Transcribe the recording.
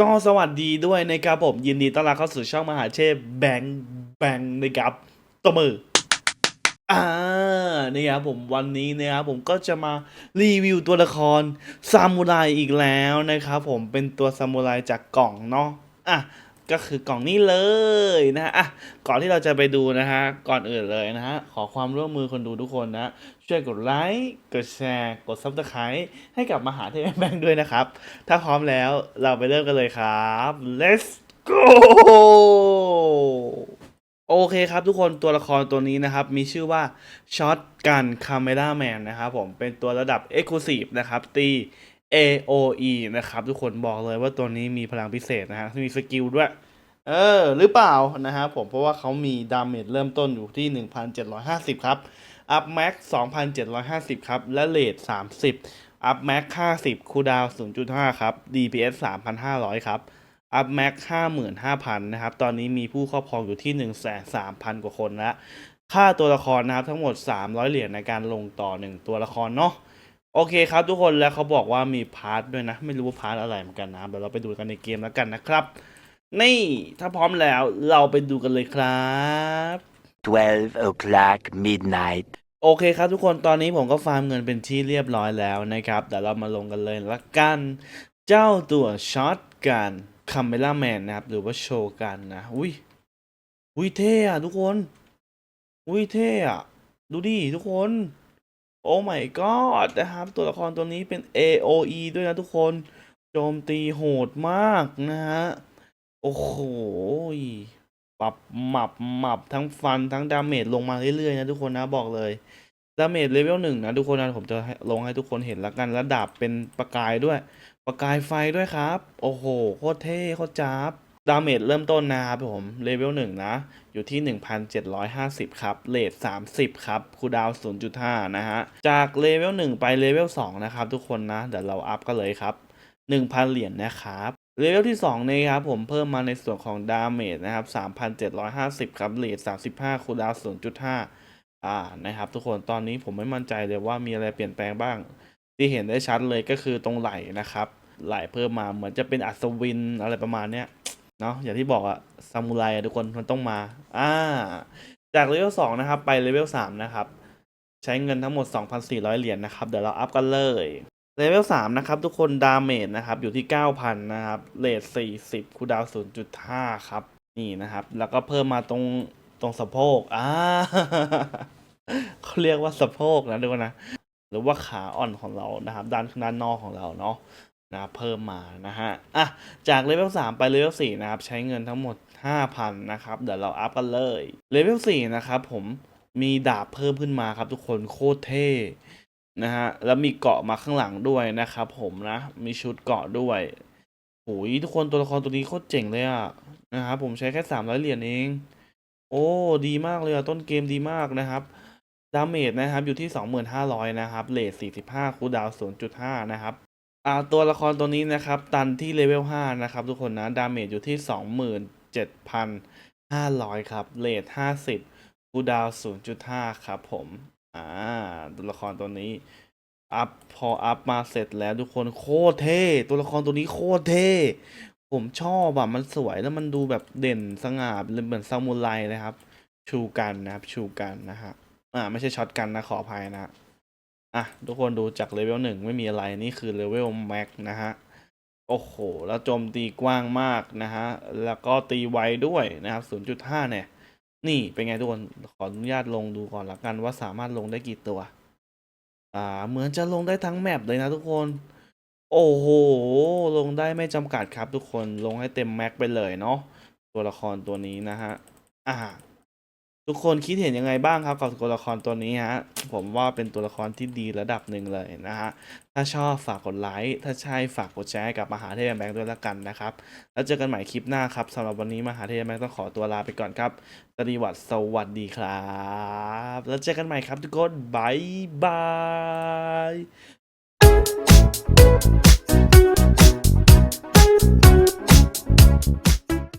ก็สวัสดีด้วยนะครับผมยินดีต้อนรับเข้าสู่ช่องมหาเชฟแบงค์แบงค์นะครับตัวมืออ่านี่ครับผมวันนี้นะครับผมก็จะมารีวิวตัวละครซามูไรอีกแล้วนะครับผมเป็นตัวซามูไรจากกล่องเนาะอะ ก็คือกล่องนี้เลยนะฮะอะก่อนที่เราจะไปดูนะฮะ ก่อนอื่นเลยนะฮะ ขอความร่วมมือคนดูทุกคนนะ ช่วยกดไลค์ กดแชร์ กดซับสไครต์ให้กับมหาเทพแบงค์ด้วยนะครับ ถ้าพร้อมแล้วเราไปเริ่มกันเลยครับ let's go โอเคครับทุกคนตัวละครตัวนี้นะครับ มีชื่อว่าช็อตกันคาเมราแมนนะครับผมเป็นตัวระดับ Exclusive นะครับตี AOE นะครับ ทุกคนบอกเลยว่าตัวนี้มีพลังพิเศษนะฮะมีสกิลด้วย เออ หรือเปล่านะครับผมเพราะว่าเขามีดาเมจเริ่มต้นอยู่ที่ 1,750 ครับ อัพแม็ก2,750 ครับ และเลท30 อัพแม็ก50 คูดาวน์0.5 ครับ DPS 3,500 ครับ อัพแม็ก55,000 นะครับ ตอนนี้มีผู้ครอบครองอยู่ที่ 1,300,000 กว่าคนแล้วค่าตัวละครนะครับทั้งหมด 300 เหรียญในการลงต่อ 1 ตัวละครเนาะ โอเคครับทุกคนแล้วเขาบอกว่ามีพาร์ทด้วยนะ ไม่รู้ว่าพาร์ทอะไรเหมือนกันนะเดี๋ยวเราไปดูกันในเกมแล้วกันนะครับ นี่ถ้าพร้อมแล้วเราไปดูกันเลยครับ12 o'clock midnight. โอเคครับทุกคนตอนนี้ผมก็ฟาร์มเงินเป็นที่เรียบร้อยแล้วนะครับเดี๋ยวเรามาลงกันเลยละกัน เจ้าตัวช็อตกันคัมเมล่าแมนนะครับ หรือว่าโชกันนะ อุ้ยอุ้ยเท่อะทุกคน อุ้ยเท่อะดูดิทุกคน โอ้ my god นะครับ ตัวละครตัวนี้เป็น AOE ด้วยนะทุกคน โจมตีโหดมากนะฮะ โอ้โหปรับหมับหมับทั้งฟันทั้งดาเมจลงมาเรื่อยๆนะทุกคนนะบอกเลยดาเมจเลเวลหนึ่งนะทุกคนนะผมจะลงให้ทุกคนเห็นแล้วกันแล้วดาบเป็นประกายด้วย ประกายไฟด้วยครับ โอ้โหโคตรเท่โคตรจ้าบ ดาเมจเริ่มต้นนะครับผมเลเวลหนึ่งนะ อยู่ที่ 1,750 ครับเลท30 ครับคูดาวน์0.5 นะฮะ จากเลเวล1ไปเลเวล2นะครับทุกคนนะ เดี๋ยวเราอัพกันเลยครับ 1,000 เหรียญนะครับเลเวลที่2นะครับผมเพิ่มมาในส่วนของดาเมจนะครับ 3,750 ครับเลท35คูดาวน์0.5 อ่านะครับ ทุกคนตอนนี้ผมไม่มั่นใจเลยว่ามีอะไรเปลี่ยนแปลงบ้าง ที่เห็นได้ชัดเลยก็คือตรงไหลนะครับ ไหลเพิ่มมาเหมือนจะเป็นอัศวินอะไรประมาณเนี้ย เนาะอย่างที่บอกอะซามูไรอะทุกคนมันต้องมาอ่าจากเลเวลสองนะครับ ไปเลเวลสามนะครับ ใช้เงินทั้งหมด 2,400 เหรียญนะครับ เดี๋ยวเราอัพกันเลยเลเวลสามนะครับ ทุกคนดาเมจนะครับ อยู่ที่ 9,000 นะครับเลท40 คูดาวน์0.5 ครับ นี่นะครับ แล้วก็เพิ่มมาตรงตรงสะโพกอ่าเขาเรียกว่าสะโพกนะทุกคนนะ หรือว่าขาอ่อนของเรานะครับ ด้านด้านนอกของเราเนาะ นะเพิ่มมานะฮะอะจากเลเวล3ไปเลเวล4นะครับใช้เงินทั้งหมด 5,000นะครับเดี๋ยวเราอัพกันเลยเลเวล4นะครับผมมีดาบเพิ่มขึ้นมาครับทุกคนโคตรเท่นะฮะแล้วมีเกาะมาข้างหลังด้วยนะครับผมนะมีชุดเกาะด้วยโอ้ยทุกคนตัวละครตัวนี้โคตรเจ๋งเลยอะนะครับผมใช้แค่300เหรียญเอง โอ้ดีมากเลยอะต้นเกมดีมากนะครับดาเมจนะครับอยู่ที่2500นะครับเลท45คูดาวน์0.5นะครับ อ่าตัวละครตัวนี้นะครับ ตันที่เลเวล5นะครับ ทุกคนนะดาเมจอยู่ที่ 27,500 ครับเลท50คูดาวน์0.5 ครับผม อ่า ตัวละครตัวนี้ อัพพออัพมาเสร็จแล้วทุกคนโคตรเท่ ตัวละครตัวนี้โคตรเท่ ผมชอบอะมันสวยแล้วมันดูแบบเด่นสง่าเหมือนซามูไรนะครับ ชูกันนะครับ ชูกันนะฮะอ่าไม่ใช่ช็อตกันนะขออภัยนะ อะ ทุกคนดูจากเลเวลหนึ่งไม่มีอะไรนี่คือเลเวลแม็กนะฮะ โอ้โห แล้วโจมตีกว้างมากนะฮะ แล้วก็ตีไวด้วยนะครับ 0.5 เนี่ย นี่เป็นไงทุกคน ขออนุญาตลงดูก่อนละกันว่าสามารถลงได้กี่ตัว อ่า เหมือนจะลงได้ทั้งแมปเลยนะทุกคน โอ้โห ลงได้ไม่จำกัดครับทุกคน ลงให้เต็มแม็กไปเลยเนาะ ตัวละครตัวนี้นะฮะ อ่า ทุกคนคิดเห็นยังไงบ้างครับกับตัวละครตัวนี้ฮะผมว่าเป็นตัวละครที่ดีระดับหนึ่งเลยนะฮะถ้าชอบฝากกดไลค์ถ้าใช่ฝากกดแชร์กับมหาเทพแบงค์ด้วยละกันนะครับ แล้วเจอกันใหม่คลิปหน้าครับสำหรับวันนี้มหาเทพแบงค์ต้องขอตัวลาไปก่อนครับสวัสดีวัสวัสดีครับ แล้วเจอกันใหม่ครับทุกคนบายบาย